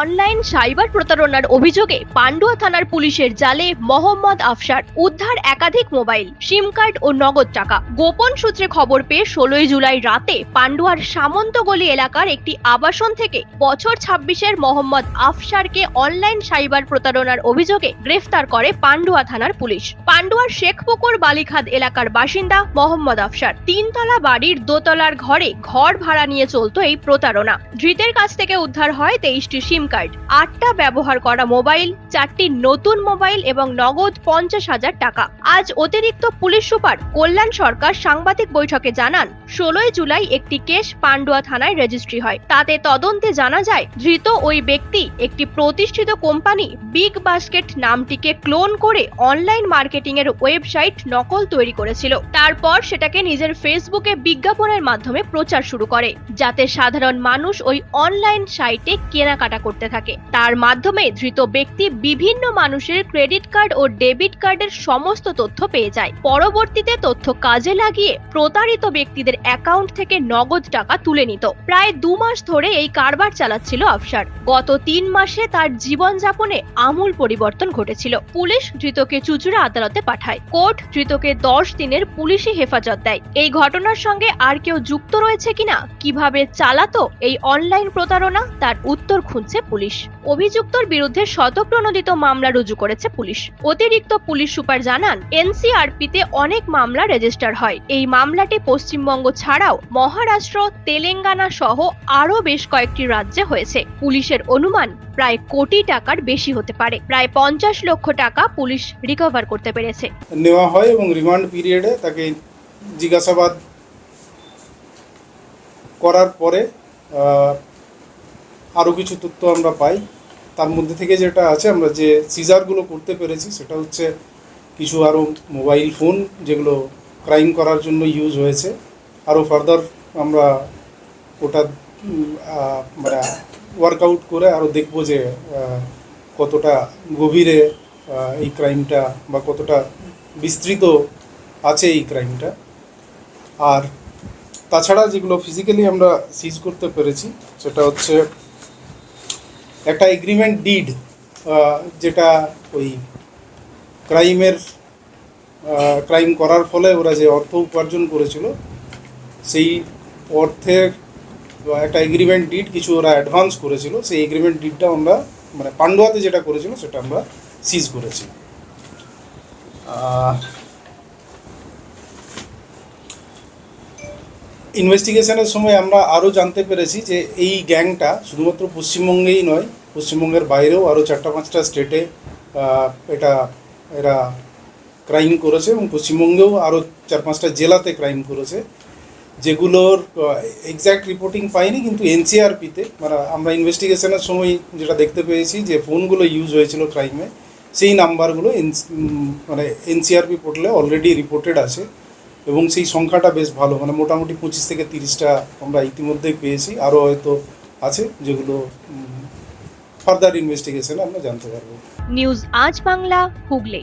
Online cyber প্রতারণার অভিযোগে পান্ডুয়া থানার পুলিশের জালে মোহাম্মদ আফসার উদ্ধার একাধিক মোবাইল, সিম কার্ড ও নগদ টাকা। গোপন সূত্রে খবর পেয়ে ষোলোই জুলাই রাতে পান্ডুয়ার সামন্তগলি এলাকার একটি আবাসন থেকে বছর ছাব্বিশের মোহাম্মদ আফসারকে অনলাইন সাইবার প্রতারণার অভিযোগে গ্রেফতার করে পান্ডুয়া থানার পুলিশ। পান্ডুয়ার শেখপুকুর বালিখাদ এলাকার বাসিন্দা মোহাম্মদ আফসার তিনতলা বাড়ির দোতলার ঘরে ঘর ভাড়া নিয়ে চলতো এই প্রতারণা। ধৃতের কাছ থেকে উদ্ধার হয় তেইশটি সিম কার্ড আটটা ব্যবহার করা মোবাইল, চারটি নতুন মোবাইল এবং নগদ পঞ্চাশ হাজার টাকা। আজ অতিরিক্ত পুলিশ সুপার কল্যাণ সরকার সাংবাদিক বৈঠকে জানান, ষোলোই জুলাই একটি কেস পান্ডুয়া থানায় রেজিস্ট্রি হয়। তাতে তদন্তে জানা যায়, ধৃত ওই ব্যক্তি একটি প্রতিষ্ঠিত কোম্পানি বিগ বাস্কেট নামটিকে ক্লোন করে অনলাইন মার্কেটিং এর ওয়েবসাইট নকল তৈরি করেছিল। তারপর সেটাকে নিজের ফেসবুকে বিজ্ঞাপনের মাধ্যমে প্রচার শুরু করে, যাতে সাধারণ মানুষ ওই অনলাইন সাইটে কেনাকাটা করতে থাকে। তার মাধ্যমে ধৃত ব্যক্তি বিভিন্ন মানুষের ক্রেডিট কার্ড ও ডেবিট কার্ডের সমস্ত তথ্য পেয়ে যায়। পরবর্তীতে তথ্য কাজে লাগিয়ে প্রতারিত ব্যক্তিদের অ্যাকাউন্ট থেকে নগদ টাকা তুলে নিত। প্রায় দু মাস ধরে এই কারবার চালাচ্ছিল আফসার গত তিন মাসে তার জীবনযাপনে আমূল পরিবর্তন ঘটেছিল। পুলিশ ধৃতকে চুচুড়া আদালতে পাঠায়। কোর্ট ধৃতকে দশ দিনের পুলিশি হেফাজত দেয়। এই ঘটনার সঙ্গে আর কেউ যুক্ত রয়েছে কিনা, কীভাবে চালাতো এই অনলাইন প্রতারণা, তার উত্তর খুঁজছে পুলিশ। অভিযুক্তর বিরুদ্ধে শতপ্রণোদিত মামলা রুজু করেছে পুলিশ। অতিরিক্ত পুলিশ সুপার জানান, এনসিআরপিতে অনেক মামলা রেজিস্টার হয়। এই মামলাটি পশ্চিমবঙ্গ ছাড়াও মহারাষ্ট্র, তেলেঙ্গানা সহ আরও বেশ কয়েকটি রাজ্যে হয়েছে। পুলিশের অনুমান প্রায় কোটি টাকার বেশি হতে পারে। প্রায় পঞ্চাশ লক্ষ টাকা পুলিশ রিকভার করতে পেরেছে। নেওয়া হয় এবং রিমান্ড পিরিয়ডে তাকে জিজ্ঞাসাবাদ করার পরে আরও কিছু তথ্য আমরা পাই। তার মধ্যে থেকে যেটা আছে, আমরা যে সিজারগুলো করতে পেরেছি, সেটা হচ্ছে কিছু আরও মোবাইল ফোন যেগুলো ক্রাইম করার জন্য ইউজ হয়েছে। আরও ফার্দার আমরা ওটা মানে ওয়ার্কআউট করে আরও দেখব যে কতটা গভীরে এই ক্রাইমটা বা কতটা বিস্তৃত আছে এই ক্রাইমটা আর তাছাড়া যেগুলো ফিজিক্যালি আমরা সিজ করতে পেরেছি, সেটা হচ্ছে একটা এগ্রিমেন্ট ডিড যেটা ওই ক্রাইমের ক্রাইম করার ফলে ওরা যে অর্থ উপার্জন করেছিল সেই অর্থের একটা এগ্রিমেন্ট ডিড কিছু ওরা অ্যাডভান্স করেছিল সেই এগ্রিমেন্ট ডিডটা আমরা মানে পাণ্ডুয়াতে যেটা করেছিল সেটা আমরা সিজ করেছি। ইনভেস্টিগেশনের সময় আমরা আরও জানতে পেরেছি যে এই গ্যাংটা শুধুমাত্র পশ্চিমবঙ্গেই নয় পশ্চিমবঙ্গের বাইরেও আরও চারটা পাঁচটা স্টেটে এটা, এরা ক্রাইম করেছে এবং পশ্চিমবঙ্গেও আরও চার পাঁচটা জেলাতে ক্রাইম করেছে, যেগুলোর এক্স্যাক্ট রিপোর্টিং পাইনি কিন্তু এনসিআরপিতে মানে আমরা ইনভেস্টিগেশনের সময় যেটা দেখতে পেয়েছি যে ফোনগুলো ইউজ হয়েছিল ক্রাইমে সেই নাম্বারগুলো মানে এনসিআরপি পোর্টালে অলরেডি রিপোর্টেড আছে এবং সেই সংখ্যাটা বেশ ভালো মানে মোটামুটি পঁচিশ থেকে তিরিশটা আমরা ইতিমধ্যেই পেয়েছি, আরও হয়তো আছে যেগুলো ফার্দার ইনভেস্টিগেশন আমরা জানতে পারব। নিউজ আজ বাংলা হুগলি।